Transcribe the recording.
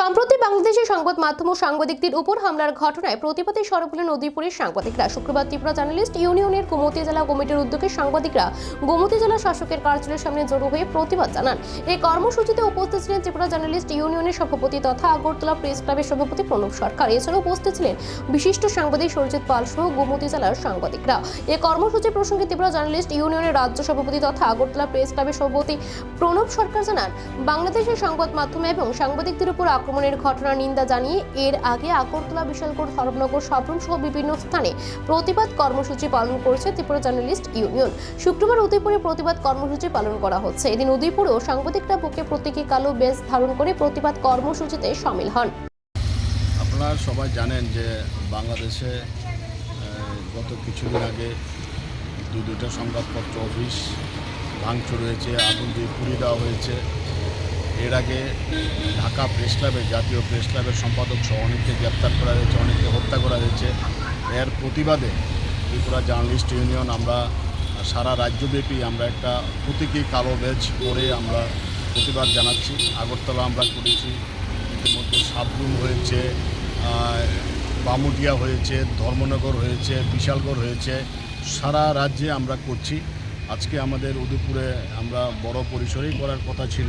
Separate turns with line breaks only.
সম্প্রতি বাংলাদেশের সংবাদ মাধ্যম ও সাংবাদিকদের উপর হামলার ঘটনায় প্রতিবাদে সরব হলেন নদীপুরের সাংবাদিকরা। শুক্রবার ত্রিপুরা জার্নালিস্ট ইউনিয়নের গোমতী জেলা কমিটির উদ্যোগে সাংবাদিকরা গোমতী জেলা শাসকের কার্যালয়ের সামনে জড়ো হয়ে প্রতিবাদ জানান। এই কর্মসূচিতে উপস্থিত ছিলেন ত্রিপুরা জার্নালিস্ট ইউনিয়নের সভাপতি তথা আগরতলা প্রেস ক্লাবের সভাপতি প্রণব সরকার। এছাড়াও উপস্থিত ছিলেন বিশিষ্ট সাংবাদিক সরজিৎ পাল সহ গোমতী জেলার সাংবাদিকরা। এ কর্মসূচি প্রসঙ্গে ত্রিপুরা জার্নালিস্ট ইউনিয়নের রাজ্য সভাপতি তথা আগরতলা প্রেস ক্লাবের সভাপতি প্রণব সরকার জানান, বাংলাদেশের সংবাদ মাধ্যম এবং সাংবাদিকদের উপর আক্রমণের ঘটনার নিন্দা জানিয়ে এর আগে আগরতলা বিশালগড় ধর্মনগর সাবরুম সহ বিভিন্ন স্থানে প্রতিবাদ কর্মসূচি পালন করছে ত্রিপুরা জার্নালিস্ট ইউনিয়ন। শুক্রবার উদয়পুরে প্রতিবাদ কর্মসূচি পালন করা হচ্ছে। এদিন উদয়পুরেও সাংবাদিকরা বুকে প্রতীকী কালো বেজ ধারণ করে প্রতিবাদ কর্মসূচিতে সামিল হন।
আপনারা সবাই জানেন যে বাংলাদেশে গত কিছুদিন আগে দু দুটো সংবাদপত্র অফিস ভাঙচুর হয়েছে, আগুন দিয়ে পুড়িয়ে দেওয়া হয়েছে। এর আগে ঢাকা প্রেস ক্লাবে জাতীয় প্রেস ক্লাবের সম্পাদক সহ অনেককে গ্রেপ্তার করা হয়েছে, অনেককে হত্যা করা হয়েছে। এর প্রতিবাদে ত্রিপুরা জার্নালিস্ট ইউনিয়ন আমরা সারা রাজ্যব্যাপী আমরা একটা প্রতীকী কালো বেজ করে আমরা প্রতিবাদ জানাচ্ছি। আগরতলা আমরা করেছি, ইতিমধ্যে সাবরুম হয়েছে বামুটিয়া হয়েছে, ধর্মনগর হয়েছে, বিশালগড় হয়েছে, সারা রাজ্যে আমরা করছি। আজকে আমাদের উদয়পুরে আমরা বড় পরিসরেই করার কথা ছিল।